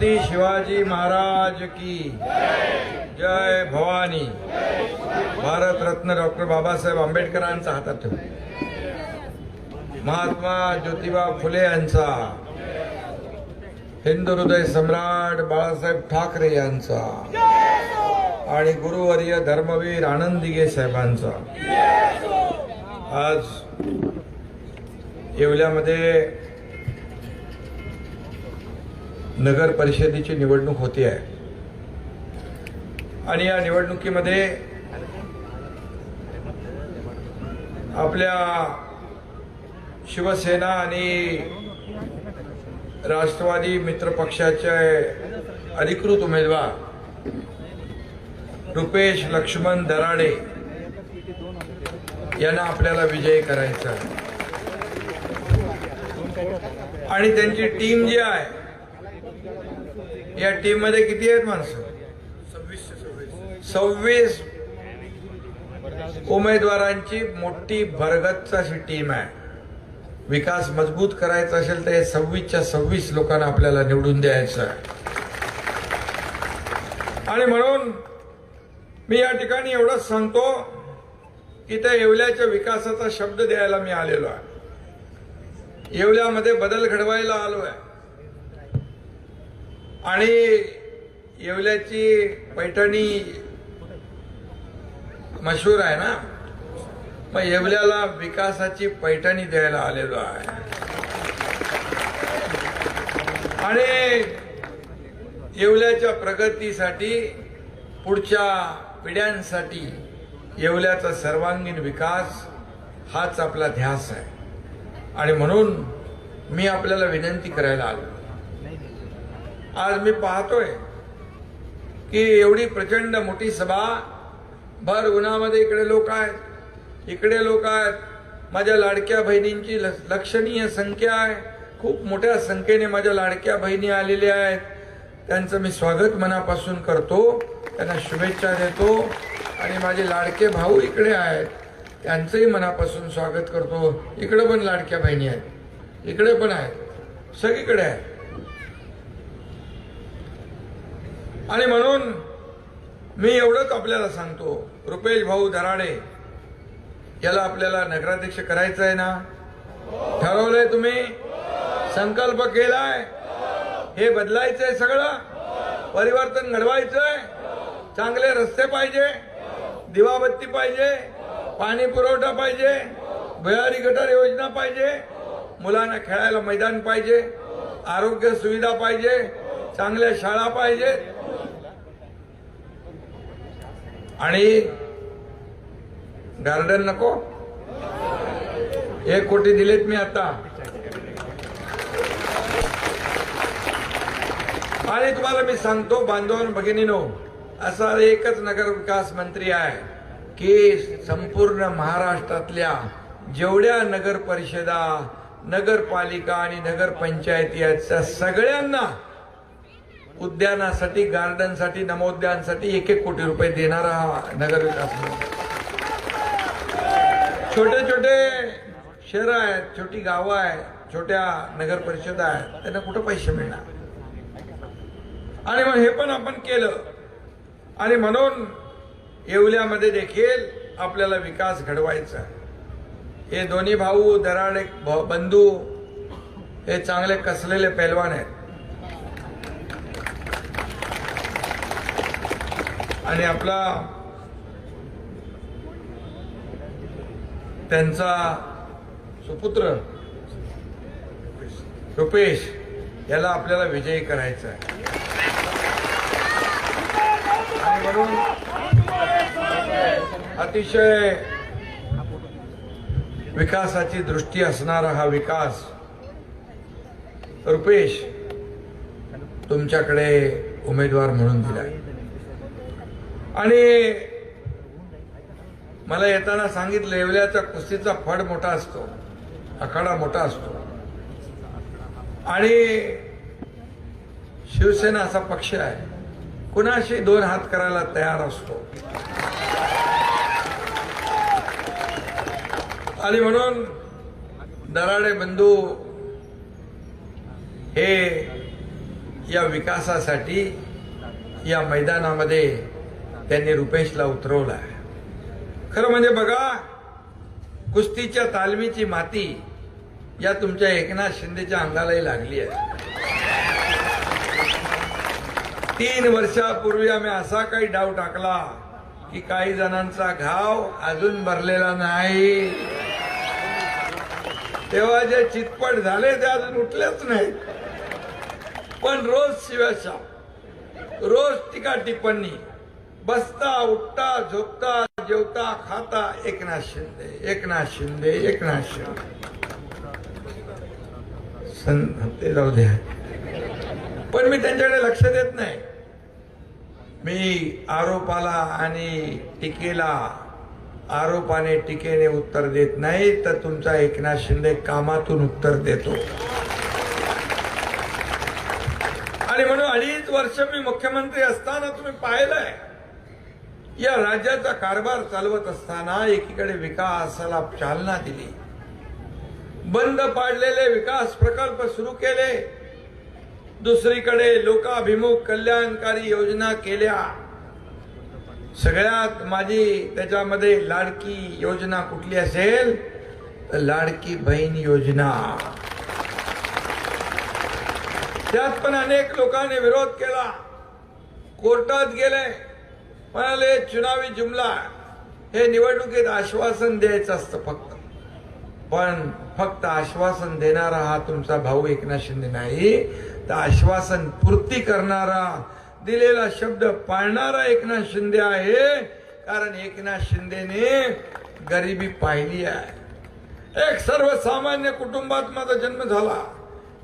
छत्रपती शिवाजी महाराज की जय भवानी. भारतरत्न डॉक्टर बाबासाहेब आंबेडकरांचा हातात ठेवू. महात्मा ज्योतिबा फुले यांचा हिंदू हृदय सम्राट बाळासाहेब ठाकरे यांचा आणि गुरुवर्य धर्मवीर आनंद साहेबांचा. आज येवल्यामध्ये नगर परिषदेची निवडणूक होती आहे. आणि या निवडणुकीमध्ये आपल्या शिवसेना आणि राष्ट्रवादी मित्र पक्षाचे अधिकृत उमेदवार रुपेश लक्ष्मण दराडे यांना आपल्याला विजयी करायचा आहे. आणि त्यांची टीम जी आहे या टीममध्ये किती आहेत माणसं? सव्वीस. उमेदवारांची मोठी भरगतच अशी टीम आहे. विकास मजबूत करायचा असेल तर हे सव्वीसच्या सव्वीस लोकांना आपल्याला निवडून द्यायचं आहे. आणि म्हणून मी या ठिकाणी एवढंच सांगतो की त्या येवल्याच्या विकासाचा शब्द द्यायला मी आलेलो आहे. येवल्यामध्ये बदल घडवायला आलो आहे आणि येवल्याची पैठणी मशहूर आहे ना? मग येवल्याला विकासाची पैठणी द्यायला आलेलो आहे. आणि येवल्याच्या प्रगतीसाठी पुढच्या पिढ्यांसाठी येवल्याचा सर्वांगीण विकास हाच आपला ध्यास आहे. आणि म्हणून मी आपल्याला विनंती करायला आलो. आज मी पाहतोय की एवढी प्रचंड मोठी सभा भर उन्हामध्ये इकडे लोक आहेत इकडे लोक आहेत. माझ्या लाडक्या बहिणींची ल- लक्षणीय संख्या आहे. खूप मोठ्या संख्येने माझ्या लाडक्या बहिणी आलेल्या आहेत. त्यांचं मी स्वागत मनापासून करतो. त्यांना शुभेच्छा देतो. आणि माझे लाडके भाऊ इकडे आहेत. त्यांचंही मनापासून स्वागत करतो. इकडे पण लाडक्या बहिणी आहेत. इकडे पण आहेत. सगळीकडे आहेत. आणि म्हणून मी एवढंच आपल्याला सांगतो रुपेश भाऊ दराडे याला आपल्याला नगराध्यक्ष करायचं आहे ना? ठरवलंय तुम्ही? संकल्प केलाय? हे बदलायचंय सगळं? परिवर्तन घडवायचंय? चांगले रस्ते पाहिजे? दिवाबत्ती पाहिजे? पाणी पुरवठा पाहिजे? भुयारी गटार योजना पाहिजे? मुलांना खेळायला मैदान पाहिजे? आरोग्य सुविधा पाहिजे? चांगल्या शाळा पाहिजेत. आणि गार्डन नको. एक कोटी दिलेत मी आता. आणि तुम्हाला मी सांगतो बांधवान भगिनीनो असा एकच नगरविकास मंत्री आहे की संपूर्ण महाराष्ट्रातल्या जेवढ्या नगर परिषदा नगरपालिका आणि नगरपंचायती आहेत त्या सगळ्यांना उद्यानासाठी गार्डनसाठी नमोद्यानसाठी एक एक कोटी रुपये देणारा हा नगर विकास छोटे छोटे शहरं आहेत छोटी गावं आहेत छोट्या नगर परिषदा आहेत त्यांना कुठं पैसे मिळणार? आणि मग हे पण आपण केलं. आणि म्हणून येवल्यामध्ये देखील आपल्याला विकास घडवायचा. हे दोन्ही भाऊ दराडे भ- बंधू हे चांगले कसलेले पैलवान आहेत. आणि आपला त्यांचा सुपुत्र रुपेश याला आपल्याला विजयी करायचा आहे. आणि म्हणून अतिशय विकासाची दृष्टी असणारा हा विकास रुपेश तुमच्याकडे उमेदवार म्हणून दिला आहे आणि मला येताना सांगितलं येवल्याच्या कुस्तीचा फड मोठा असतो आखाडा मोठा असतो. आणि शिवसेना असा पक्ष आहे कुणाशी दोन हात करायला तयार असतो. आणि म्हणून दराडे बंधू हे या विकासासाठी या मैदानामध्ये त्यांनी रुपेशला उतरवला आहे. खरं म्हणजे बघा कुस्तीच्या तालमीची माती या तुमच्या एकनाथ शिंदेच्या अंगालाही लागली आहे. तीन वर्षापूर्वी आम्ही असा काही डाव टाकला की काही जणांचा घाव अजून भरलेला नाही. तेव्हा जे चितपट झाले ते अजून उठलेच नाही पण रोज शिव्याशा रोज टीका टिप्पणी बसता उठता झोपता जेवता खाता. एकनाथ शिंदे एकनाथ शिंदे एकनाथ शिंदे. सं ते जाऊ द्या पण मी त्यांच्याकडे लक्ष देत नाही. मी आरोपाला आणि टीकेला आरोपाने टीकेने उत्तर देत नाही तर तुमचा एकनाथ शिंदे कामातून उत्तर देतो. आणि म्हणून अडीच वर्ष मी मुख्यमंत्री असताना तुम्ही पाहिलंय. या राज्याचा कारभार चालवत असताना एकीकडे विकासाला चालना दिली. बंद पाडलेले विकास प्रकल्प सुरू केले. दुसरीकडे लोकाभिमुख कल्याणकारी योजना केल्या. सगळ्यात माझी त्याच्यामध्ये लाडकी योजना कुठली असेल? तर लाडकी बहीण योजना. त्यात पण अनेक लोकांनी विरोध केला. कोर्टात गेले. म्हणाले चुनावी जुमला हे निवडणुकीत आश्वासन द्यायचं असतं फक्त. पण फक्त आश्वासन देणारा हा तुमचा भाऊ एकनाथ शिंदे नाही. तर आश्वासन पूर्ती करणारा दिलेला शब्द पाळणारा एकनाथ शिंदे आहे. कारण एकनाथ शिंदेने गरिबी पाहिली आहे. एक सर्वसामान्य कुटुंबात माझा जन्म झाला.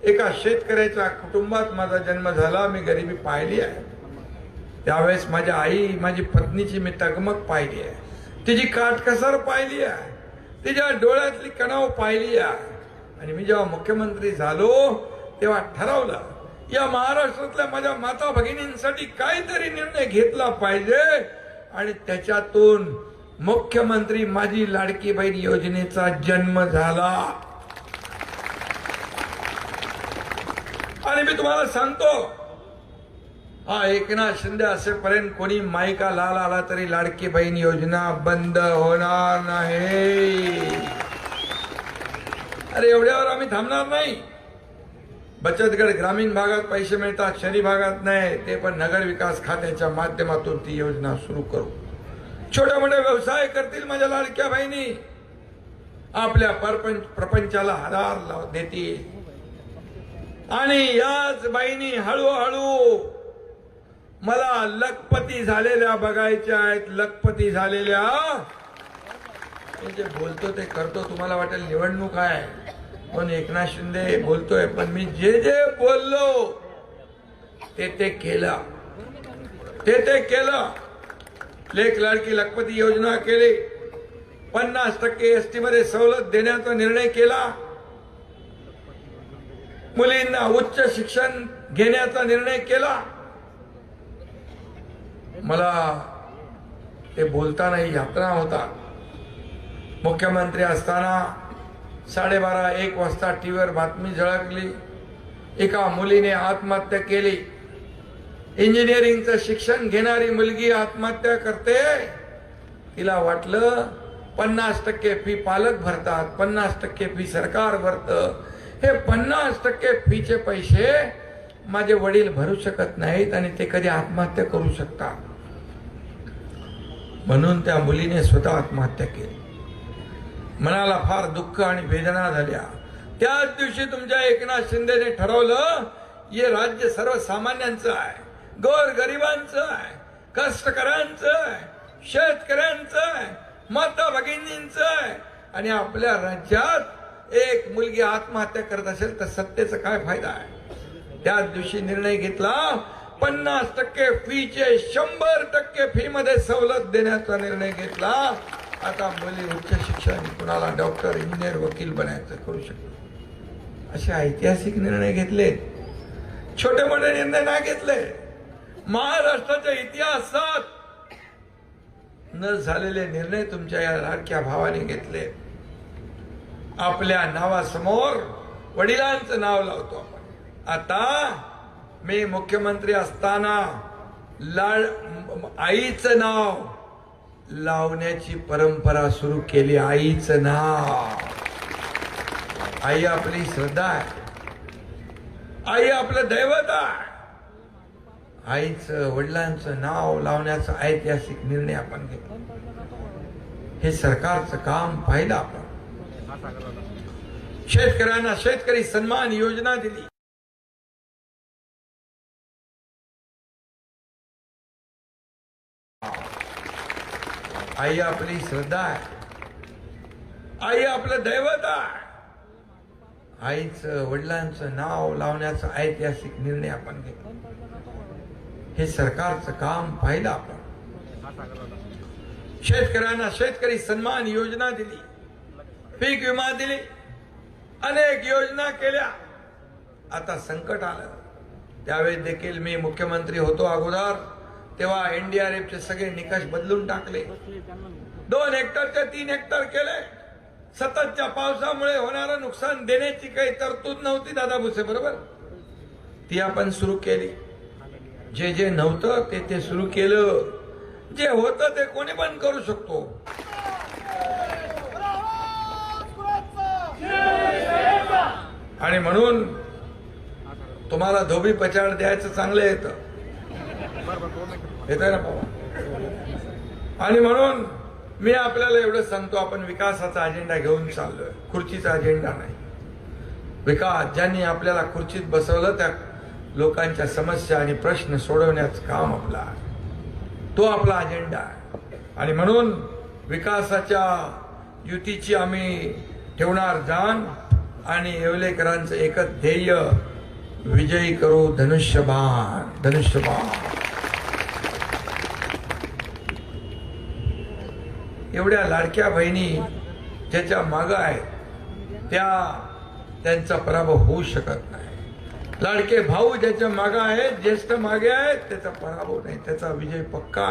एका शेतकऱ्याच्या कुटुंबात माझा जन्म झाला. मी गरिबी पाहिली आहे. त्यावेळेस माझ्या आई माझी पत्नीची मी तगमग पाहिली आहे. तिची काटकसर पाहिली आहे. तिच्या डोळ्यातली कणाव पाहिली आहे. आणि मी जेव्हा मुख्यमंत्री झालो तेव्हा ठरवलं या महाराष्ट्रातल्या माझ्या माता भगिनींसाठी काहीतरी निर्णय घेतला पाहिजे. आणि त्याच्यातून मुख्यमंत्री माझी लाडकी बहीण योजनेचा जन्म झाला. आणि मी तुम्हाला सांगतो हा एकनाथ शिंदे असेपर्यंत कोणी मायका लाल आला तरी लाडकी बहीण योजना बंद होणार नाही. अरे एवढ्यावर आम्ही थांबणार नाही. बचत गट ग्रामीण भागात पैसे मिळतात शहरी भागात नाही. ते पण नगर विकास खात्याच्या माध्यमातून ती योजना सुरू करू. छोट्या मोठ्या व्यवसाय करतील माझ्या लाडक्या बहिणी. आपल्या परपंच प्रपंचाला आधार लाव- देतील. आणि याच बाईंनी हळूहळू मला लखपती झालेल्या बघायच्या आहेत लखपती झालेल्या. जे बोलतो ते करतो तुम्हाला वाटेल निवडणूक आहे. पण एकनाथ शिंदे बोलतोय पण मी जे जे बोललो ते ते केलं. ते ते केलं. लेख लाडकी लखपती योजना केली. पन्नास टक्के एसटी मध्ये सवलत देण्याचा निर्णय केला. मुलींना उच्च शिक्षण घेण्याचा निर्णय केला. मला ते बोलतानाही यात्रा होता. मुख्यमंत्री असताना साडेबारा एक वाजता टीव्हीवर बातमी झळकली. एका मुलीने आत्महत्या केली. इंजिनिअरिंगचं शिक्षण घेणारी मुलगी आत्महत्या करते. तिला वाटलं पन्नास टक्के फी पालक भरतात पन्नास टक्के फी सरकार भरतं. हे पन्नास टक्के फीचे पैसे माझे वडील भरू शकत नाहीत आणि ते कधी आत्महत्या करू शकतात. म्हणून त्या मुलीने स्वतः आत्महत्या केली. मनाला फार दुःख आणि वेदना झाल्या. त्याच दिवशी तुमच्या एकनाथ शिंदेने ठरवलं हे राज्य सर्वसामान्यांचं आहे गोर गरिबांचं आहे कष्टकऱ्यांचं आहे शेतकऱ्यांचं आहे माता भगिनींचं आहे. आणि आपल्या राज्यात एक मुलगी आत्महत्या करत असेल तर सत्तेचा काय फायदा आहे? त्याच दिवशी निर्णय घेतला पन्नास टक्के फीचे शंभर टक्के फी मध्ये सवलत देण्याचा निर्णय घेतला. आता मुली उच्च शिक्षण कुणाला डॉक्टर इंजिनियर वकील बनायचं करू शकतो. असे ऐतिहासिक निर्णय घेतले. छोटे मोठे निर्णय नाही घेतले. महाराष्ट्राच्या इतिहासात न झालेले निर्णय तुमच्या या लाडक्या भावाने घेतले. आपल्या नावासमोर वडिलांचं नाव लावतो आपण. आता मी मुख्यमंत्री असताना लाड आईचं नाव लावण्याची परंपरा सुरू केली. आईचं नाव. आई आपली श्रद्धा आहे. आई आपलं दैवत आहे. आईचं वडिलांचं नाव लावण्याचा ऐतिहासिक निर्णय आपण घेतला हे सरकारचं काम पाहिलं आपण. शेतकऱ्यांना शेतकरी सन्मान योजना दिली. आई आपली श्रद्धा आहे. आई आपलं दैवत आहे. आईचं वडिलांचं नाव लावण्याचा ऐतिहासिक निर्णय आपण घेतो हे सरकारचं काम पाहिलं आपण. शेतकऱ्यांना शेतकरी सन्मान योजना दिली. पीक विमा दिली. अनेक योजना केल्या. आता संकट आलं. त्यावेळी देखील मी मुख्यमंत्री होतो अगोदर. तेव्हा एनडीआरएफचे सगळे निकष बदलून टाकले. दोन हेक्टर ते तीन हेक्टर केले. सततच्या पावसामुळे होणारं नुकसान देण्याची काही तरतूद नव्हती दादा भुसे बरोबर? ती आपण सुरू केली. जे जे नव्हतं ते ते सुरू केलं. जे होतं ते कोणी पण करू शकतो. आणि म्हणून तुम्हाला धोबी पचाड द्यायचं चांगलं येतं. येत ना बाबा आणि म्हणून मी आपल्याला एवढं सांगतो आपण विकासाचा अजेंडा घेऊन चाललोय. खुर्चीचा अजेंडा नाही. विकास ज्यांनी आपल्याला खुर्चीत बसवलं त्या लोकांच्या समस्या आणि प्रश्न सोडवण्याचं काम आपलं तो आपला अजेंडा आहे. आणि म्हणून विकासाच्या युतीची आम्ही ठेवणार जाण आणि येवलेकरांचं एकच ध्येय विजयी करू धनुष्यबाण धनुष्यबाण. एवढ्या लाडक्या बहिणी ज्याच्या मागं आहेत त्या त्यांचा पराभव होऊ शकत नाही. लाडके भाऊ ज्याच्या माग आहेत ज्येष्ठ मागे आहेत त्याचा पराभव नाही त्याचा विजय पक्का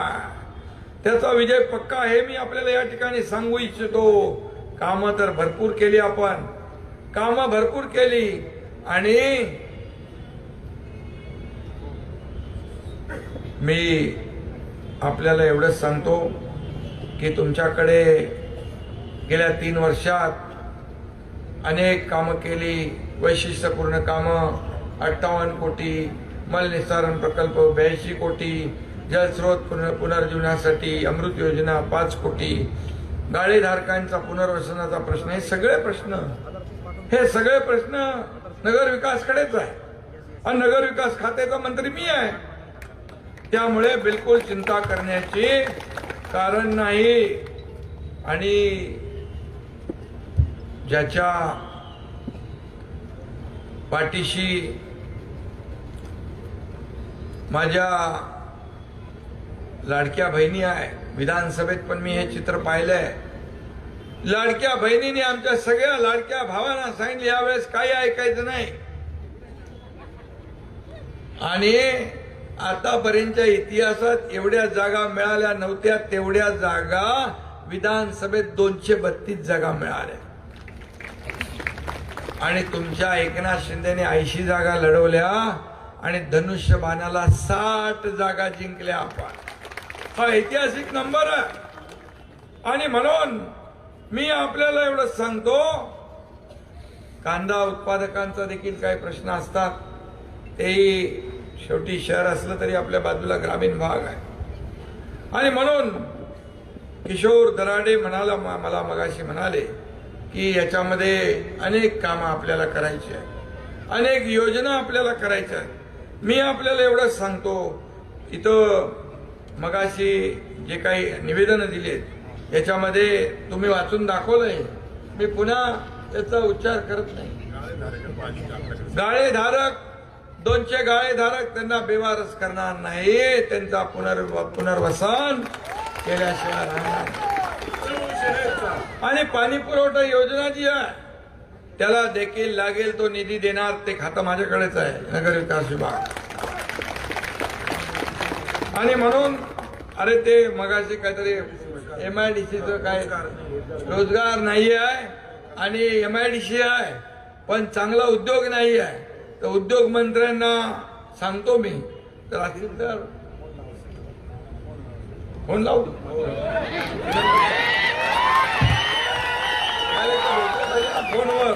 त्याचा विजय पक्का हे मी आपल्याला या ठिकाणी सांगू इच्छितो. कामं तर भरपूर केली आपण. कामं भरपूर केली आणि मी आपल्याला एवढंच सांगतो. की तुमच्याकडे गेल्या तीन वर्षात अनेक कामं केली वैशिष्ट्यपूर्ण कामं अठ्ठावन्न कोटी मलनिस्सारण प्रकल्प ब्याऐंशी कोटी जलस्रोत पुनर पुनर्जीवनासाठी अमृत योजना पाच कोटी गाळेधारकांचा पुनर्वसनाचा प्रश्न हे सगळे प्रश्न हे सगळे प्रश्न नगरविकासकडेच आहे. आणि नगर विकास खात्याचा मंत्री मी आहे. त्यामुळे बिलकुल चिंता करण्याची कारण नाही आणि ज्याच्या पाठीशी माझ्या लाडक्या बहिणी आहे विधानसभेत पण मी हे चित्र पाहिलंय. लाडक्या बहिणीने आमच्या सगळ्या लाडक्या भावांना सांगितलं यावेळेस काही ऐकायचं नाही. आणि आतापर्यंतच्या इतिहासात एवढ्या जागा मिळाल्या नव्हत्या तेवढ्या जागा विधानसभेत दोनशे बत्तीस जागा मिळाल्या. आणि तुमच्या एकनाथ शिंदेने ऐंशी जागा लढवल्या आणि धनुष्यबाणाला साठ जागा जिंकल्या आपण. हा ऐतिहासिक नंबर आहे. आणि म्हणून मी आपल्याला एवढं सांगतो कांदा उत्पादकांचा देखील काही प्रश्न असतात तेही शेवटी शहर असलं तरी आपल्या बाजूला ग्रामीण भाग आहे. आणि म्हणून किशोर दराडे म्हणाला मला मगाशी म्हणाले की याच्यामध्ये अनेक कामं आपल्याला करायची आहे अनेक योजना आपल्याला करायच्या आहेत. मी आपल्याला एवढंच सांगतो इथं मगाशी जे काही निवेदनं दिलीत याच्यामध्ये तुम्ही वाचून दाखवलंय. मी पुन्हा त्याचा उच्चार करत नाही. गाळेधारक दोनशे गाळेधारक त्यांना बेवारस करणार नाही त्यांचा पुनर्व पुनर्वसन केल्याशिवाय राहणार आणि पाणी पुरवठा योजना जी आहे त्याला देखील लागेल तो निधी देणार ते खातं माझ्याकडेच आहे नगर विकास विभाग. आणि म्हणून अरे ते मगाशी काहीतरी एम आय डी सीचं काय रोजगार नाही आहे आणि एम आय डी सी आहे पण चांगला उद्योग नाही आहे तर उद्योग मंत्र्यांना सांगतो मी. तर असतील तर फोन लावू. फोनवर.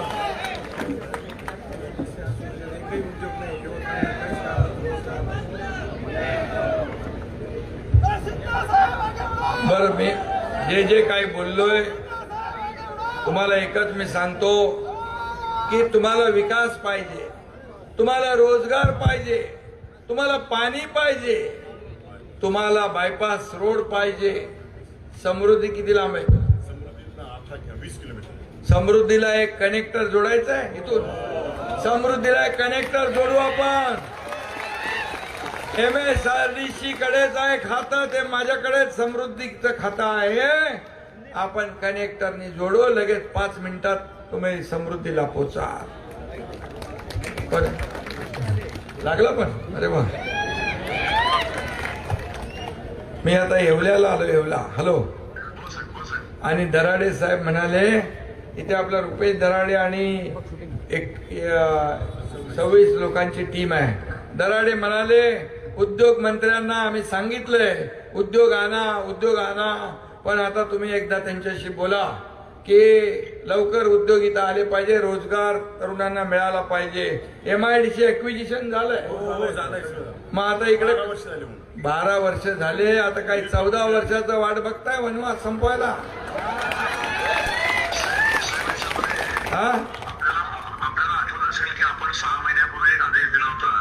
बरं मी जे जे काही बोललोय तुम्हाला एकच मी सांगतो की तुम्हाला विकास पाहिजे. तुम्हाला रोजगार पाहिजे तुम्हाला पाणी पाहिजे तुम्हाला बायपास रोड पाहिजे. समृद्धी किती लांब आहे समृद्धीला एक कनेक्टर जोडायचं आहे इथून. समृद्धीला एक कनेक्टर जोडू आपण. M S R D C कडेच आहे खातं ते माझ्याकडेच समृद्धीचं खातं आहे. आपण कनेक्टरनी जोडू लगेच पाच मिनिटात तुम्ही समृद्धीला पोचा बरं लागला पण. अरे वा. मी आता येवल्याला आलो येवला. हॅलो आणि दराडे साहेब म्हणाले इथे आपला रुपेश दराडे आणि एक सव्वीस लोकांची टीम आहे. दराडे म्हणाले उद्योग मंत्र्यांना आम्ही सांगितलंय उद्योग आणा उद्योग आणा. पण आता तुम्ही एकदा त्यांच्याशी बोला की लवकर उद्योग इथं आले पाहिजे रोजगार तरुणांना मिळाला पाहिजे. M I D C acquisition झालंय. हो सर मग आता इकडे बारा वर्ष झाले म्हणून. बारा वर्ष झाले आता काही चौदा वर्षाचा वाट बघताय वनवास संपवायला. हा? आपल्याला आठवत असेल की आपण सहा महिन्यापूर्वी एक आदेश दिला होता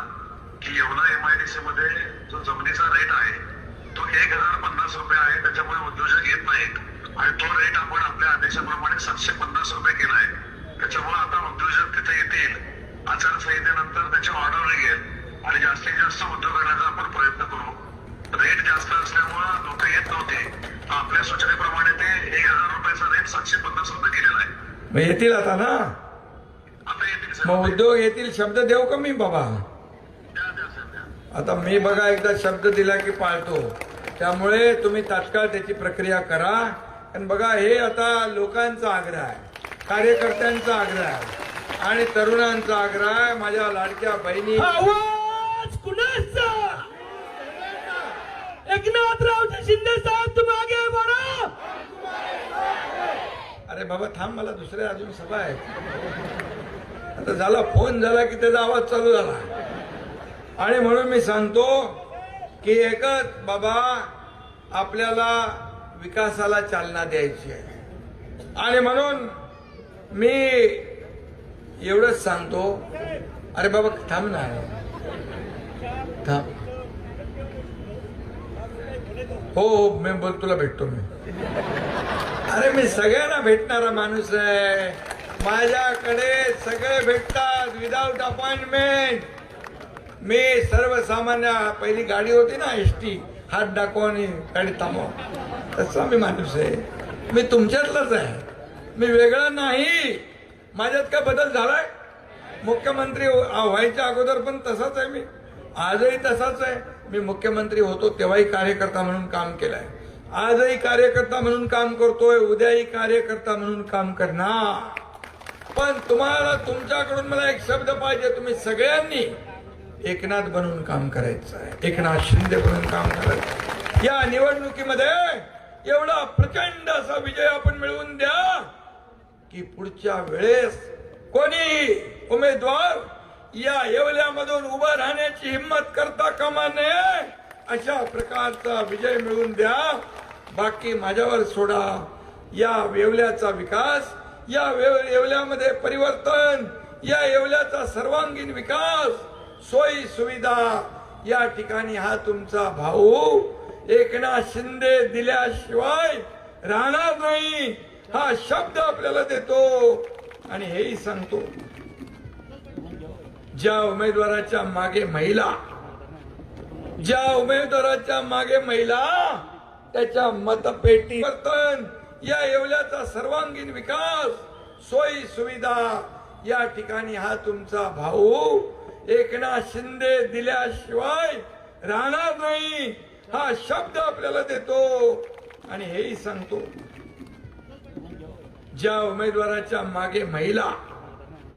की येवला एमआयडीसी मध्ये जो जमिनीचा रेट आहे तो एक हजार पन्नास रुपये आहे त्याच्यामुळे उद्योजक येत नाहीत. आणि तो रेट आपण आपल्या आदेशाप्रमाणे सातशे पन्नास रुपये केला आहे त्याच्यामुळे आता उद्योजक तिथे येतील आचारसंहितेनंतर त्याची ऑर्डर निघेल आणि जास्तीत जास्त उद्योग आणण्याचा आपण प्रयत्न करू. रेट जास्त असल्यामुळे लोक येत नव्हते. आपल्या सूचनेप्रमाणे ते एक हजार रुपयाचा रेट सातशे पन्नास रुपये केलेला आहे. येतील आता ना? आता येतील मग उद्योग येतील शब्द देऊ का मी बाबा? आता मी बघा एकदा शब्द दिला की पाळतो. त्यामुळे तुम्ही तात्काळ त्याची प्रक्रिया करा. आणि बघा हे आता लोकांचा आग्रह आहे. कार्यकर्त्यांचा आग्रह आहे. आणि तरुणांचा आग्रह आहे माझ्या लाडक्या बहिणी आवाज कुणाचा? शिंदे साहेब तुम आगे बढ़ो अरे बाबा थांब मला दुसऱ्या अजून सभा आहे आता झाला फोन झाला की त्याचा आवाज चालू झाला. आणि म्हणून मी सांगतो की एकच बाबा आपल्याला विकासाला चालना द्यायची आहे. आणि म्हणून मी एवढंच सांगतो. अरे बाबा थांब ना. थांब. हो हो मी बोल तुला भेटतो मी. अरे मी सगळ्यांना भेटणारा माणूस आहे. माझ्याकडे सगळे भेटतात विदाउट अपॉइंटमेंट मी सर्वसामान्य पहिली गाडी होती ना एस टी हात दाखव आणि गाडी थांबव. तसा मी माणूस आहे. मी तुमच्यातलाच आहे. मी वेगळा नाही. माझ्यात काय बदल झालाय? मुख्यमंत्री हो- व्हायच्या अगोदर पण तसाच आहे मी. आजही तसाच आहे. मी मुख्यमंत्री होतो तेव्हाही कार्यकर्ता म्हणून काम केलंय. आजही कार्यकर्ता म्हणून काम करतोय उद्याही कार्यकर्ता म्हणून काम करणार. पण तुम्हाला तुमच्याकडून मला एक शब्द पाहिजे. तुम्ही सगळ्यांनी एकनाथ बनून काम करायचं आहे. एकनाथ शिंदे बनून काम करायचं या निवडणुकीमध्ये एवढा प्रचंड असा विजय आपण मिळवून द्या. की पुढच्या वेळेस कोणी उमेदवार या येवल्यामधून उभं राहण्याची हिंमत करता कामा नये अशा प्रकारचा विजय मिळवून द्या. बाकी माझ्यावर सोडा. या येवल्याचा विकास या वेव- येवल्यामध्ये परिवर्तन या येवल्याचा सर्वांगीण विकास सोयी सुविधा या ठिकाणी हा तुमचा भाऊ एकनाथ शिंदे दिल्याशिवाय राहणार नाही. हा शब्द आपल्याला देतो आणि हेही सांगतो. ज्या उमेदवाराच्या मागे महिला ज्या उमेदवाराच्या मागे महिला त्याच्या मतपेटी वर्तन या येवल्याचा सर्वांगीण विकास सोयी सुविधा या ठिकाणी हा तुमचा भाऊ एकनाथ शिंदे दिल्याशिवाय राहणार नाही. हा शब्द आपल्याला देतो आणि हेही सांगतो. ज्या उमेदवाराच्या मागे महिला